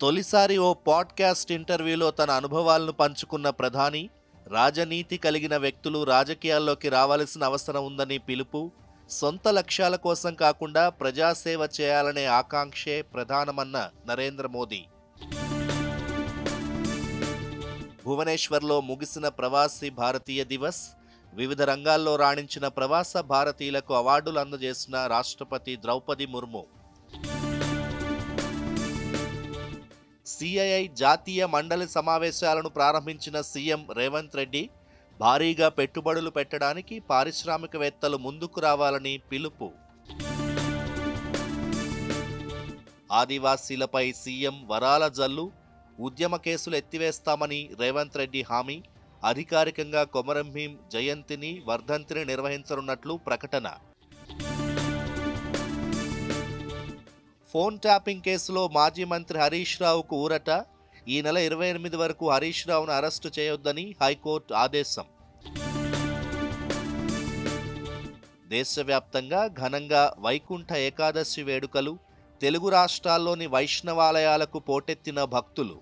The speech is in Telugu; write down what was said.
తొలిసారి ఓ పాడ్కాస్ట్ ఇంటర్వ్యూలో తన అనుభవాలను పంచుకున్న ప్రధాని రాజనీతి కలిగిన వ్యక్తులు రాజకీయాల్లోకి రావాల్సిన అవసరం ఉందని పిలుపు సొంత లక్ష్యాల కోసం కాకుండా ప్రజాసేవ చేయాలనే ఆకాంక్షే ప్రధానమన్న నరేంద్ర మోదీ. భువనేశ్వర్లో ముగిసిన ప్రవాసీ భారతీయ దివస్ వివిధ రంగాల్లో రాణించిన ప్రవాస భారతీయులకు అవార్డులు అందజేసిన రాష్ట్రపతి ద్రౌపది ముర్ము. సిఐఐ జాతీయ మండలి సమావేశాలను ప్రారంభించిన సీఎం రేవంత్ రెడ్డి భారీగా పెట్టుబడులు పెట్టడానికి పారిశ్రామికవేత్తలు ముందుకు రావాలని పిలుపు. ఆదివాసీలపై సీఎం వరాల జల్లు ఉద్యమ కేసులు ఎత్తివేస్తామని రేవంత్ రెడ్డి హామీ అధికారికంగా కొమరం భీం జయంతిని వర్ధంతిని నిర్వహించనున్నట్లు ప్రకటన. ఫోన్ ట్యాపింగ్ కేసులో మాజీ మంత్రి హరీష్ రావుకు ఊరట. ఈ నెల ఇరవై ఎనిమిది వరకు హరీష్ రావును అరెస్టు చేయొద్దని హైకోర్టు ఆదేశం. దేశవ్యాప్తంగా ఘనంగా వైకుంఠ ఏకాదశి వేడుకలు తెలుగు రాష్ట్రాల్లోని వైష్ణవాలయాలకు పోటెత్తిన భక్తులు.